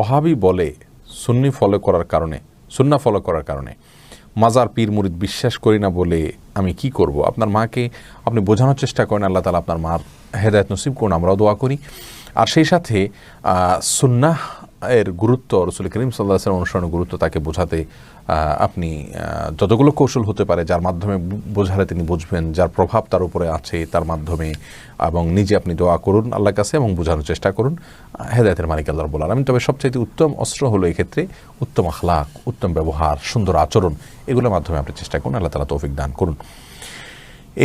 অহাবি বলে, সুন্নি ফলো করার কারণে, সুন্না ফলো করার কারণে। মাজার পীর মুরিদ বিশ্বাস করি না বলে আমি কি করব? আপনার মাকে আপনি বোঝানোর চেষ্টা করেন, আল্লাহ তালা আপনার মার হেদায়ত নসিব করুন, আমরাও দোয়া করি। আর সেই সাথে সুন্নাহ এর গুরুত্ব রসুল করিম সাল্লাহ সাল্লাম অনুসরণের গুরুত্ব তাকে বোঝাতে আপনি যতগুলো কৌশল হতে পারে যার মাধ্যমে বোঝালে তিনি বুঝবেন যার প্রভাব তার উপরে আছে তার মাধ্যমে এবং নিজে আপনি দোয়া করুন আল্লাহর কাছে এবং বোঝানোর চেষ্টা করুন। হেদায়তের মালিক আল্লাহ বলার আমি তবে সবচাইতে উত্তম অস্ত্র হলো এক্ষেত্রে উত্তম আখলাক, উত্তম ব্যবহার, সুন্দর আচরণ। এগুলোর মাধ্যমে আপনি চেষ্টা করুন, আল্লাহ তালা তৌফিক দান করুন।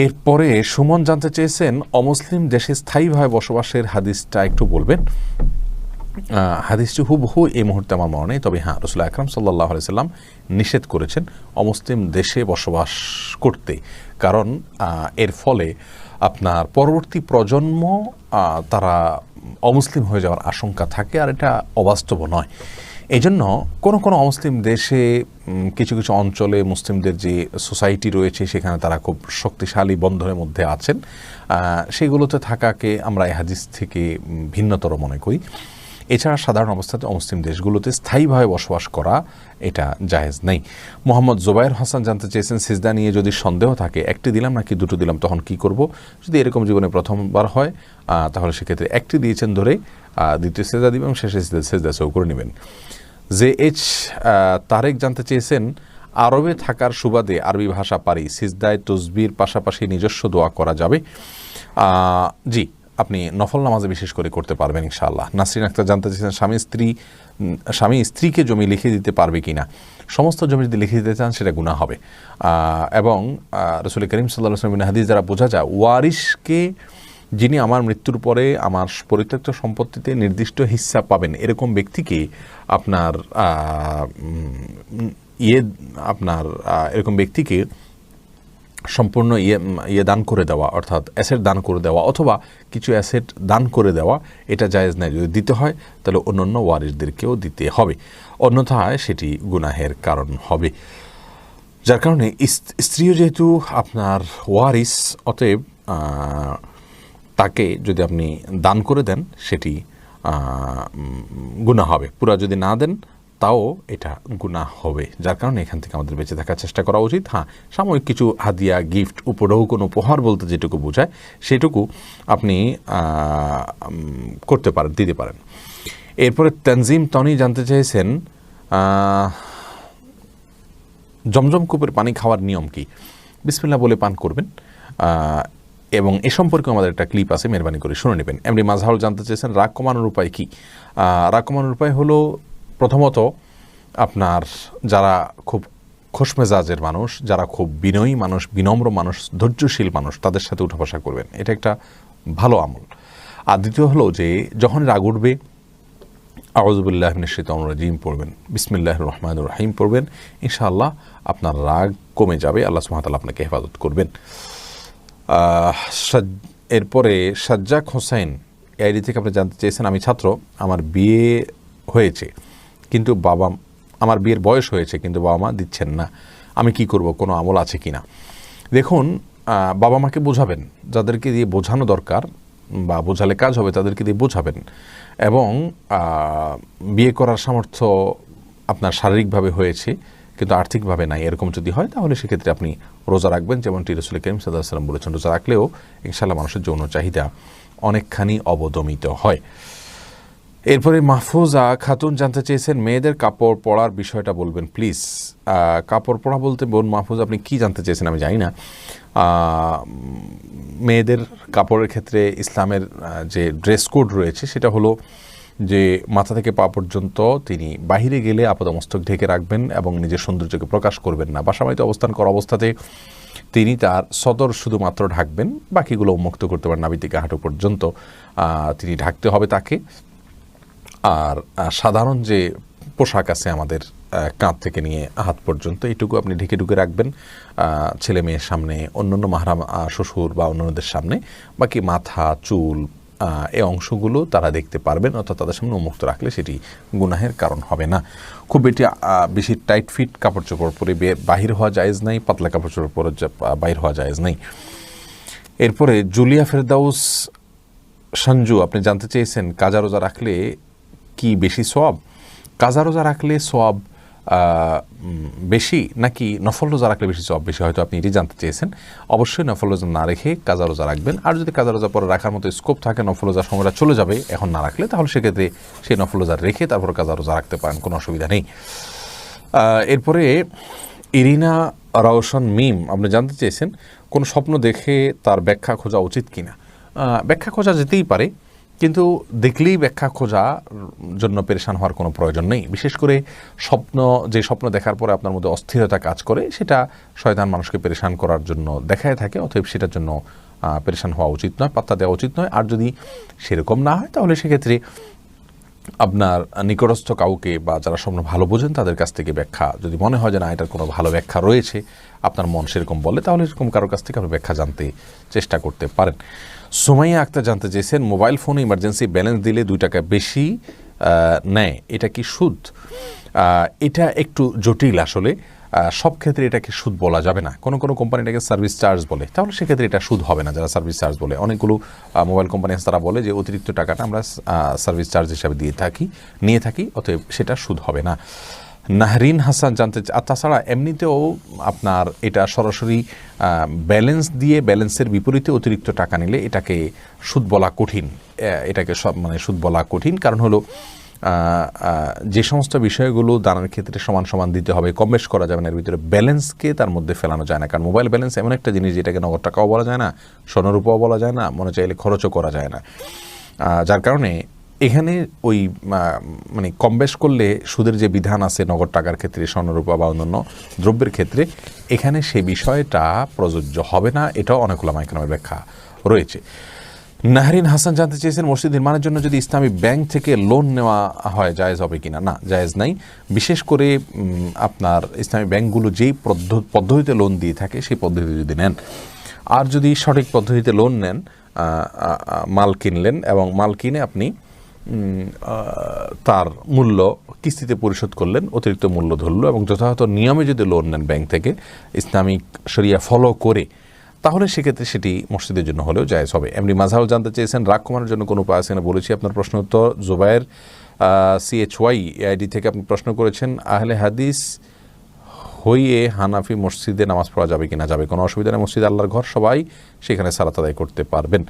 এরপরে সুমন জানতে চেয়েছেন, অমুসলিম দেশে স্থায়ীভাবে বসবাসের হাদিসটা একটু বলবেন। হাদিসটি হুবহু এই মুহূর্তে আমার মনে নেই, তবে হ্যাঁ রসুল আকরাম সাল্লাহ সাল্লাম নিষেধ করেছেন অমুসলিম দেশে বসবাস করতে। কারণ এর ফলে আপনার পরবর্তী প্রজন্ম তারা অমুসলিম হয়ে যাওয়ার আশঙ্কা থাকে, আর এটা অবাস্তব নয়। এই জন্য কোনো কোনো অমুসলিম দেশে কিছু কিছু অঞ্চলে মুসলিমদের যে সোসাইটি রয়েছে, সেখানে তারা খুব শক্তিশালী বন্ধনের মধ্যে আছেন। সেগুলোতে থাকাকে আমরা এই হাদিস থেকে ভিন্নতর মনে করি। এছাড়া সাধারণ অবস্থাতে অমুসলিম দেশগুলোতে স্থায়ীভাবে বসবাস করা এটা জায়েজ নেই। মোহাম্মদ জোবায়ের হাসান জানতে চেয়েছেন, সিজদা নিয়ে যদি সন্দেহ থাকে, একটি দিলাম নাকি দুটো দিলাম, তখন কি করব? যদি এরকম জীবনে প্রথমবার হয় তাহলে সেক্ষেত্রে একটি দিয়েছেন ধরে দ্বিতীয় সেজদা দিবেন এবং শেষে সেজদা সেও করে নেবেন। জে এইচ তারেক জানতে চেয়েছেন, আরবে থাকার সুবাদে আরবি ভাষা পারি, সিজদায় তসবির পাশাপাশি নিজস্ব দোয়া করা যাবে। জি আপনি নফল নামাজে বিশেষ করে করতে পারবেন ইনশাআল্লাহ। নাসরিন আক্তার জানতে চেয়েছেন স্বামী স্ত্রী স্বামী স্ত্রীকে জমি লিখে দিতে পারবে কিনা? সমস্ত জমি যদি লিখে দিতে চান, সেটা গুণা হবে। এবং রসুল করিম সাল্লাহ আসলামিন হাদিস যারা বোঝা যায়, ওয়ারিশকে যিনি আমার মৃত্যুর পরে আমার পরিত্যক্ত সম্পত্তিতে নির্দিষ্ট হিস্সা পাবেন, এরকম ব্যক্তিকে আপনার ইয়ে আপনার এরকম ব্যক্তিকে সম্পূর্ণ ইয়ে ইয়ে দান করে দেওয়া, অর্থাৎ অ্যাসেট দান করে দেওয়া, অথবা কিছু অ্যাসেট দান করে দেওয়া, এটা জায়েজ নাই। যদি দিতে হয়, তাহলে অন্য অন্য ওয়ারিসদেরকেও দিতে হবে। অন্যথায় সেটি গুনাহের কারণ হবে। যার কারণে স্ত্রীও যেহেতু আপনার ওয়ারিস অতএব তাকে যদি আপনি দান করে দেন, সেটি গুণা হবে। পুরা যদি না দেন তাও এটা গুণা হবে। যার কারণে এখান থেকে আমাদের বেঁচে থাকার চেষ্টা করা উচিত। হ্যাঁ সাময়িক কিছু হাদিয়া গিফট উপরেও কোনো উপহার বলতে যেটুকু বোঝায়, সেটুকু আপনি করতে পারেন, দিতে পারেন। এরপরে তানজিম তনি জানতে চেয়েছেন জমজম কূপের পানি খাওয়ার নিয়ম কি? বিসমিল্লা বলে পান করবেন। এবং এ সম্পর্কে আমাদের একটা ক্লিপ আছে, মেহরবানি করে শুনে নেবেন। এমনি মাঝহাউল জানতে চেয়েছেন, রাগ কমানোর উপায় কী? রাগ কমানোর উপায় হলো প্রথমত, আপনার যারা খুব খোশমেজাজের মানুষ, যারা খুব বিনয়ী মানুষ, বিনম্র মানুষ, ধৈর্যশীল মানুষ, তাদের সাথে উঠা বসা করবেন। এটা একটা ভালো আমল। আর দ্বিতীয় হলো যে, যখন রাগ উঠবে আউজবুল্লাহ রাজিম পড়বেন বিসমিল্লাহ রহমান রাহিম পড়বেন, ইনশাআল্লাহ আপনার রাগ কমে যাবে, আল্লাহ সুমাতাল আপনাকে হেফাজত করবেন। এরপরে সাজ্জাক হোসেন আইডি থেকে আপনি জানতে চেয়েছেন, আমি ছাত্র, আমার বিয়ে হয়েছে। কিন্তু বাবা, আমার বিয়ের বয়স হয়েছে, কিন্তু বাবা মা দিচ্ছেন না। আমি কি করব, কোনো আমল আছে কি না দেখুন বাবা মাকে বোঝাবেন। যাদেরকে দিয়ে বোঝানো দরকার বা বোঝালে কাজ হবে, তাদেরকে দিয়ে বোঝাবেন। এবং বিয়ে করার সামর্থ্য আপনার শারীরিকভাবে হয়েছে, কিন্তু আর্থিকভাবে নাই। এরকম যদি হয়, তাহলে সেক্ষেত্রে আপনি রোজা রাখবেন। যেমনটি রসুল করিম সাল্লাম বলেছেন, রোজা রাখলেও ইনশাল্লাহ মানুষের যৌন চাহিদা অনেকখানি অবদমিত হয়। এরপরে মাহফুজা খাতুন জানতে চেয়েছেন, মেয়েদের কাপড় পরার বিষয়টা বলবেন প্লিজ কাপড় পরা বলতে বোন মাহফুজ, আপনি কি জানতে চেয়েছেন আমি জানি না। মেয়েদের কাপড়ের ক্ষেত্রে ইসলামের যে ড্রেস কোড রয়েছে, সেটা হলো যে মাথা থেকে পা পর্যন্ত তিনি বাহিরে গেলে আপাদমস্তক ঢেকে রাখবেন এবং নিজের সৌন্দর্যকে প্রকাশ করবেন না। বাসাবাড়িতে অবস্থান করা অবস্থাতে তিনি তার সদর শুধুমাত্র ঢাকবেন, বাকিগুলো উন্মুক্ত করতে পারেন নাবি হাঁটু পর্যন্ত তিনি ঢাকতে হবে তাকে। আর সাধারণ যে পোশাক আছে আমাদের কাঁধ থেকে নিয়ে হাত পর্যন্ত এইটুকু আপনি ঢেকে ঢুকে রাখবেন ছেলে মেয়ের সামনে অন্যান্য মাহারাম আহ, শ্বশুর বা অন্যান্যদের সামনে। বাকি মাথা চুল এই অংশগুলো তারা দেখতে পারবেন অর্থাৎ তাদের সামনে উন্মুক্ত রাখলে সেটি গুনাহের কারণ হবে না। খুব বেটি বেশি টাইট ফিট কাপড় চোপড় পরে বাহির হওয়া জায়েজ নাই পাতলা কাপড় চোপড় পরে বাহির হওয়া জায়েজ নাই। এরপরে জুলিয়া ফেরদাউস সঞ্জু আপনি জানতে চেয়েছেন কাজা রোজা রাখলে কি বেশি সব কাজা রোজা রাখলে সব বেশি নাকি নফল রোজা রাখলে বেশি সব বেশি? হয়তো আপনি এটি জানতে চেয়েছেন। অবশ্যই নফল রোজা না রেখে কাজা রোজা রাখবেন। আর যদি কাজা রোজা পরে রাখার মতো স্কোপ থাকে, নফল রোজার সময়টা চলে যাবে এখন না রাখলে, তাহলে সেক্ষেত্রে সেই নফল রোজা রেখে তারপর কাজা রোজা রাখতে পারেন, কোনো অসুবিধা নেই। এরপরে ইরিনা রাওশন মিম, আপনি জানতে চেয়েছেন, কোন স্বপ্ন দেখে তার ব্যাখ্যা খোঁজা উচিত কিনা? ব্যাখ্যা খোঁজা যেতেই পারে। কিন্তু দেখলেই ব্যাখ্যা খোঁজা জন্য পেরেশান হওয়ার কোনো প্রয়োজন নেই। বিশেষ করে স্বপ্ন, যে স্বপ্ন দেখার পরে আপনার মধ্যে অস্থিরতা কাজ করে, সেটা শয়তান মানুষকে পেরেশান করার জন্য দেখায় থাকে অথবা সেটার জন্য পেরেশান হওয়া উচিত নয়, পাত্তা দেওয়া উচিত নয়। আর যদি সেরকম না হয়, তাহলে সেক্ষেত্রে আপনার নিকটস্থ কাউকে বা যারা সম্ভব ভালো বোঝেন তাদের কাছ থেকে ব্যাখ্যা। যদি মনে হয় যে না, এটার কোনো ভালো ব্যাখ্যা রয়েছে, আপনার মন সেরকম বলে, তাহলে এরকম কারোর কাছ থেকে আপনি ব্যাখ্যা জানতে চেষ্টা করতে পারেন। সোমাইয়া আক্তার জানতে চেয়েছেন, মোবাইল ফোনে ইমার্জেন্সি ব্যালেন্স দিলে দুই টাকা বেশি নেয়। এটা কি সুদ? এটা একটু জটিল আসলে। সব ক্ষেত্রে এটাকে সুদ বলা যাবে না। কোনো কোনো কোম্পানি এটাকে সার্ভিস চার্জ বলে। তাহলে সেক্ষেত্রে এটা সুদ হবে না যারা সার্ভিস চার্জ বলে। অনেকগুলো মোবাইল কোম্পানি আছে তারা বলে যে অতিরিক্ত টাকাটা আমরা সার্ভিস চার্জ হিসাবে দিয়ে থাকি, নিয়ে থাকি, অতএব সেটা সুদ হবে না। নাহরিন হাসান জানতে আর তাছাড়া এমনিতেও আপনার এটা সরাসরি ব্যালেন্স দিয়ে ব্যালেন্সের বিপরীতে অতিরিক্ত টাকা নিলে এটাকে সুদ বলা কঠিন। এটাকে সব মানে সুদ বলা কঠিন। কারণ হলো যে সমস্ত বিষয়গুলো দানের ক্ষেত্রে সমান সমান দিতে হবে, কম বেশ করা যাবে না, এর ভিতরে ব্যালেন্সকে তার মধ্যে ফেলানো যায় না। কারণ মোবাইল ব্যালেন্স এমন একটা জিনিস যেটাকে নগদ টাকাও বলা যায় না, স্বর্ণরূপাও বলা যায় না, মনে চাইলে খরচও করা যায় না। যার কারণে এখানে ওই মানে কম বেশ করলে সুদের যে বিধান আছে নগদ টাকার ক্ষেত্রে, স্বর্ণরূপা বা অন্যান্য দ্রব্যের ক্ষেত্রে, এখানে সে বিষয়টা প্রযোজ্য হবে না, এটাও অনেকগুলো মাইক্রোমের ব্যাখ্যা রয়েছে। নাহরিন হাসান জানতে চেয়েছেন, মসজিদ নির্মাণের জন্য যদি ইসলামী ব্যাংক থেকে লোন নেওয়া হয়, জায়েজ হবে কি না, জায়েজ নাই। বিশেষ করে আপনার ইসলামী ব্যাংকগুলো যেই পদ্ধ- পদ্ধতিতে লোন দিয়ে থাকে, সেই পদ্ধতিতে যদি নেন। আর যদি সঠিক পদ্ধতিতে লোন নেন মাল কিনলেন এবং মাল কিনে আপনি তার মূল্য কিস্তিতে পরিশোধ করলেন, অতিরিক্ত মূল্য ধরল এবং যথাযথ নিয়মে যদি লোন নেন ব্যাংক থেকে, ইসলামিক শরিয়া ফলো করে, তাহলে সেক্ষেত্রে সেটি মসজিদের জন্য হলেও জায়েজ হবে। এমনি মাঝাও জানতে চেয়েছেন, রাগ কমানোর জন্য কোনো উপায় আছে না বলেছি আপনার প্রশ্ন উত্তর, জোবায়ের সিএচ ওয়াই আইডি থেকে আপনি প্রশ্ন করেছেন, আহলে হাদিস হইয়ে হানাফি মসজিদে নামাজ পড়া যাবে কিনা? যাবে, কোনো অসুবিধা নেই, মসজিদ আল্লাহর ঘর, সবাই সেখানে সালাত আদায় করতে পারবেন।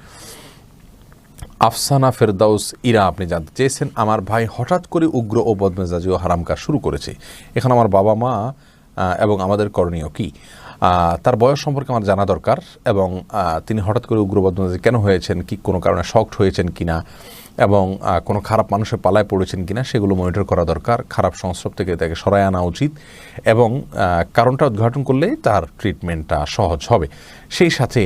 আফসানা ফেরদাউস, ইরা, আপনি জানতে চেয়েছেন, আমার ভাই হঠাৎ করে উগ্র ও বদমেজাজি ও হারাম কাজ শুরু করেছে। এখন আমার বাবা মা এবং আমাদের করণীয় কি? তার বয়স সম্পর্কে আমার জানা দরকার, এবং তিনি হঠাৎ করে উগ্র বদমেজাজি কেন হয়েছেন, কি কোনো কারণে শক্ট হয়েছেন কিনা, এবং কোনো খারাপ মানুষের পালায় পড়েছেন কিনা, সেগুলো মনিটর করা দরকার, খারাপ সংস্রব থেকে তাকে সরায় আনা উচিত, এবং কারণটা উদ্ঘাটন করলে তার ট্রিটমেন্টটা সহজ হবে। সেই সাথে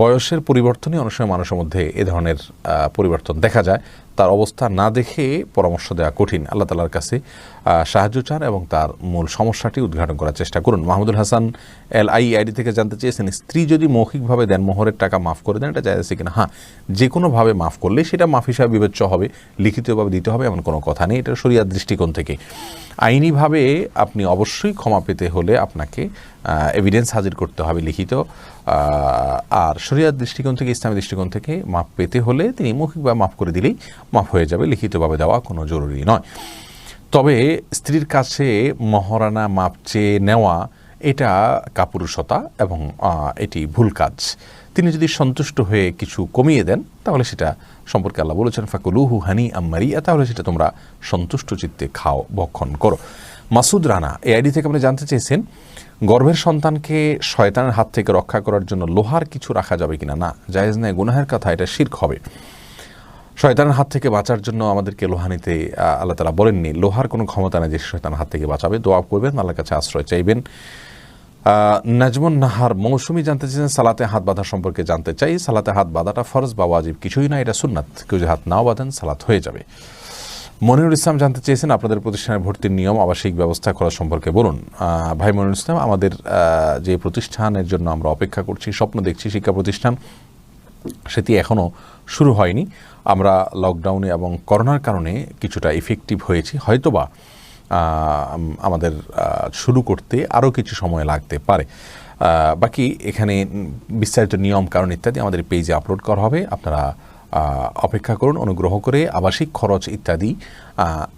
বয়সের পরিবর্তনই অনেক সময় মানুষের মধ্যে এ ধরনের পরিবর্তন দেখা যায়। তার অবস্থা না দেখে পরামর্শ দেওয়া কঠিন, আল্লাহ তালার কাছে সাহায্য চান এবং তার মূল সমস্যাটি উদ্ঘাটন করার চেষ্টা করুন। Mahmudul Hasan L I ID থেকে জানতে চেয়েছেন, স্ত্রী যদি মৌখিকভাবে দেন মোহরের টাকা মাফ করে দেন, এটা আছে কিনা? হ্যাঁ যে কোনোভাবে মাফ করলে সেটা মাফ হিসাবে বিবেচ্য হবে, লিখিতভাবে দিতে হবে, এমন কোনো কথা নেই, এটা শরিয়ার দৃষ্টিকোণ থেকে। আইনিভাবে আপনি অবশ্যই ক্ষমা পেতে হলে আপনাকে এভিডেন্স হাজির করতে হবে লিখিত। আর শরিয়ার দৃষ্টিকোণ থেকে, ইসলামী দৃষ্টিকোণ থেকে মাপ পেতে হলে তিনি মৌখিকভাবে মাফ করে দিলেই মাফ হয়ে যাবে, লিখিতভাবে দেওয়া কোনো জরুরি নয়। তবে স্ত্রীর কাছে মহারানা মাপ চেয়ে নেওয়া এটা কাপুরুষতা এবং এটি ভুল কাজ। তিনি যদি সন্তুষ্ট হয়ে কিছু কমিয়ে দেন, তাহলে সেটা সম্পর্কে আল্লাহ বলেছেন, ফাকুলুহু হানি আম্মারিয়া তাহলে সেটা তোমরা সন্তুষ্ট চিত্তে খাও, ভক্ষণ করো। মাসুদ রানা এই আইডি থেকে আপনি জানতে চেয়েছেন, গর্ভের সন্তানকে শয়তানের হাত থেকে রক্ষা করার জন্য লোহার কিছু রাখা যাবে কিনা? না, জায়েজ নেই, গুনাহের কথা, এটা শির্ক হবে। শয়তানের হাত থেকে বাঁচার জন্য আমাদেরকে লোহা নিতে আল্লাহ তালা বলেননি, লোহার কোনো ক্ষমতা নেই যে শয়তানের হাত থেকে বাঁচাবে। দোয়া করবেন, আল্লাহর কাছে আশ্রয় চাইবেন। নাজমুন নাহার মৌসুমি জানতে চাইছেন সালাতে হাত বাঁধা সম্পর্কে জানতে চাই। সালাতে হাত বাঁধাটা ফরজ বা ওয়াজিব? কিছুই না, এটা সুন্নাত। কেউ যদি হাত নাও বাঁধেন, সালাত হয়ে যাবে। মনিরুল ইসলাম জানতে চেয়েছেন, আপনাদের প্রতিষ্ঠানের ভর্তির নিয়ম, আবাসিক ব্যবস্থা করা সম্পর্কে বলুন। ভাই মনিরুল ইসলাম, আমাদের যে প্রতিষ্ঠানের জন্য আমরা অপেক্ষা করছি, স্বপ্ন দেখছি, শিক্ষা প্রতিষ্ঠান সেটি এখনও শুরু হয়নি। আমরা লকডাউনে এবং করোনার কারণে কিছুটা ইফেক্টিভ হয়েছি। হয়তোবা আমাদের শুরু করতে আরও কিছু সময় লাগতে পারে। বাকি এখানে বিস্তারিত নিয়ম, কারণ ইত্যাদি আমাদের পেজে আপলোড করা হবে। আপনারা অপেক্ষা করুন, অনুগ্রহ করে আবাসিক খরচ ইত্যাদি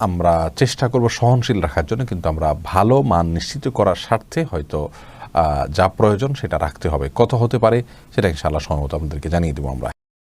আমরা চেষ্টা করব সহনশীল রাখার জন্য। কিন্তু আমরা ভালো মান নিশ্চিত করার স্বার্থে হয়তো যা প্রয়োজন সেটা রাখতে হবে। কত হতে পারে সেটা ইনশাআল্লাহ সম্ভবত আপনাদেরকে জানিয়ে দেবো আমরা।